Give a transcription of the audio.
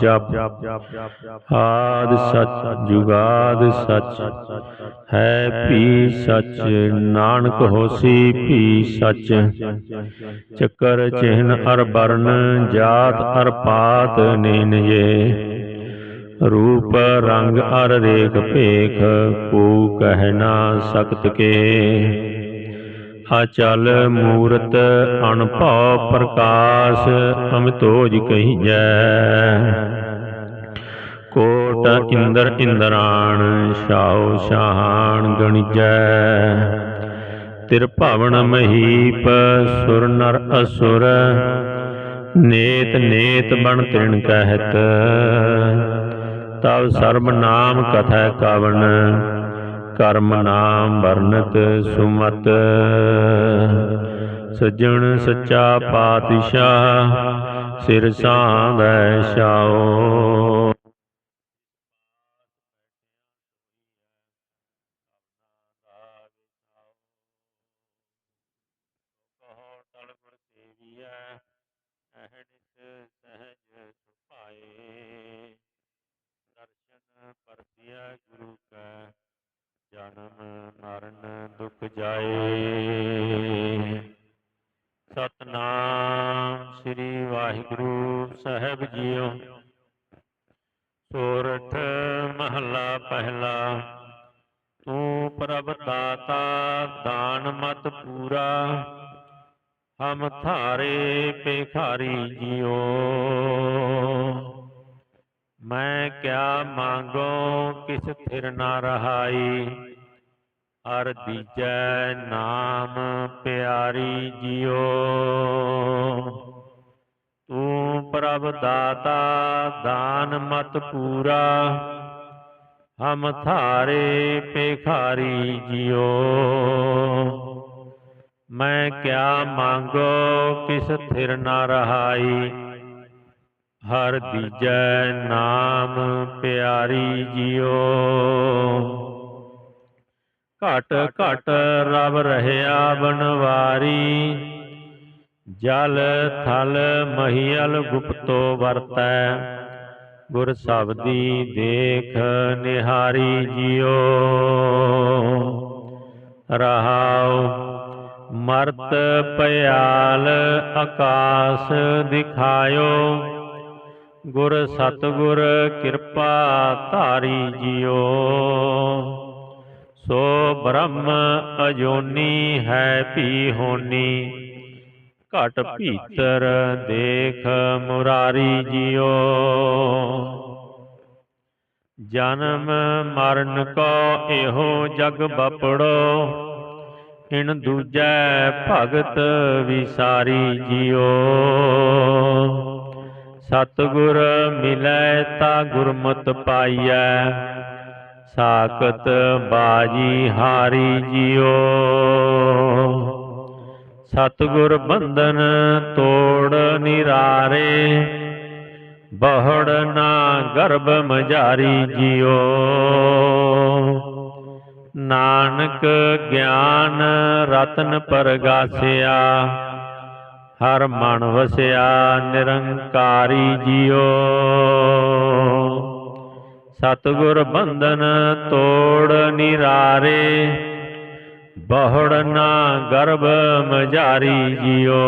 ਜਪ, ਆਦ ਸਚ ਜੁਗਾਦ ਸਚ। ਹੈ ਵੀ ਸਚ, ਨਾਨਕ ਹੋਸੀ ਪੀ ਸਚ। ਚੱਕਰ ਚਿਹਨ ਅਰ ਬਰਨ ਜਾਤ ਅਰ ਪਾਤ ਨੇਨ ਰੂਪ ਰੰਗ ਅਰ ਰੇਖ ਭੇਖ, ਕੋ ਕਹਿ ਨਾ ਸਕਤ ਕੇ। ਅਚਲ ਮੂਰਤ ਅਣਭਉ ਪ੍ਰਕਾਸ਼ ਅਮਿਤੋਜ ਕਹੀਜੈ ਕੋਟ ਇੰਦਰ ਇੰਦਰਾਣ ਛਾਉ ਸ਼ਾਹਣ ਗਣਿਜੈ। ਤਿਰਭਵਨ ਮਹੀਪ, ਸੁਰ ਨਰ ਅਸੁਰ, ਨੇਤ ਨੇਤ ਬਣ ਤ੍ਰਿਣ ਕਹਿਤ। ਤਵ ਸਰਬ ਨਾਮ ਕਥੈ ਕਵਨ ਕਰਮ ਨਾਮ ਵਰਨਤ ਸੁਮਤ। ਸੱਜਣ ਸੱਚਾ ਪਾਤਸ਼ਾਹ ਸਿਰ ਸਾਂਵੈ ਛਾਓ ਦਰਸ਼ਨ ਪਰਸਿਆ ਗੁਰੂ ਕੈ। ਜਨਮ ਮਰਨ ਦੁਖ ਜਾਏ। ਸਤਨਾਮ ਸ੍ਰੀ ਵਾਹਿਗੁਰੂ ਸਾਹਿਬ ਜੀਓ। ਸੋਰਠ ਮਹੱਲਾ ਪਹਿਲਾ। ਤੂੰ ਪ੍ਰਭ ਦਾਤਾ, ਦਾਨ ਮਤ ਪੂਰਾ। ਹਮ ਥਾਰੇ ਭਿਖਾਰੀ ਜੀਓ। ਮੈਂ ਕਿਆ ਮੰਗੋ ਕਿਸ ਥਿਰ ਨਾ ਰਹਾਈ? ਅਰ ਦੀਜੈ ਨਾਮ ਪਿਆਰੀ ਜੀਓ। ਤੂੰ ਪ੍ਰਭ ਦਾਤਾ, ਦਾਨ ਮਤ ਪੂਰਾ। ਹਮ ਥਾਰੇ ਪੇਖਾਰੀ ਜੀਓ। ਮੈਂ ਕਿਆ ਮੰਗੋ ਕਿਸ ਥਿਰ ਨਾ ਰਹਾਈ? ਹਰ ਦੀਜੈ ਨਾਮ ਪਿਆਰੀ ਜੀਓ। ਘਟ ਘਟ ਰਵ ਰਹਿਆ ਬਨਵਾਰੀ। ਜਲ ਥਲ ਮਹੀਲ ਗੁਪਤੋ ਵਰਤੈ। ਗੁਰ ਸਬਦੀ ਦੇਖ ਨਿਹਾਰੀ ਜੀਓ। ਰਹਾਉ ਮਰਤ ਪਿਆਲ ਆਕਾਸ ਦਿਖਾਇਓ। ਗੁਰ ਸਤਗੁਰ ਕਿਰਪਾ ਧਾਰੀ ਜੀਓ। ਸੋ ਬ੍ਰਹਮ ਅਜੋਨੀ ਹੈ ਭੀ ਹੋਨੀ, ਘਟ ਭੀਤਰ ਦੇਖ ਮੁਰਾਰੀ ਜੀਓ। ਜਨਮ ਮਰਨ ਕੋ ਇਹੋ ਜਗ ਬਪੜੋ, ਇਨ ਦੂਜੈ ਭਗਤ ਵਿਸਾਰੀ ਜੀਓ। ਸਤਿਗੁਰ ਮਿਲੈ ਤਾ ਗੁਰਮਤ ਪਾਈਐ, ਸਾਖਤ ਬਾਜੀ ਹਾਰੀ ਜੀਓ। ਸਤਿਗੁਰ ਬੰਧਨ ਤੋੜ ਨਿਰਾਰੇ, ਬਹੜ ਨਾ ਗਰਭ ਮਝਾਰੀ ਜੀਓ। ਨਾਨਕ ਗਿਆਨ ਰਤਨ ਪਰਗਾਸਿਆ ਹਰ ਮਨ ਵਸਿਆ ਨਿਰੰਕਾਰੀ ਜੀਓ। ਸਤਿਗੁਰ ਬੰਧਨ ਤੋੜ ਨਿਰਾਰੇ ਬਹੁੜ ਨਾ ਗਰਭ ਮਝਾਰੀ ਜੀਓ।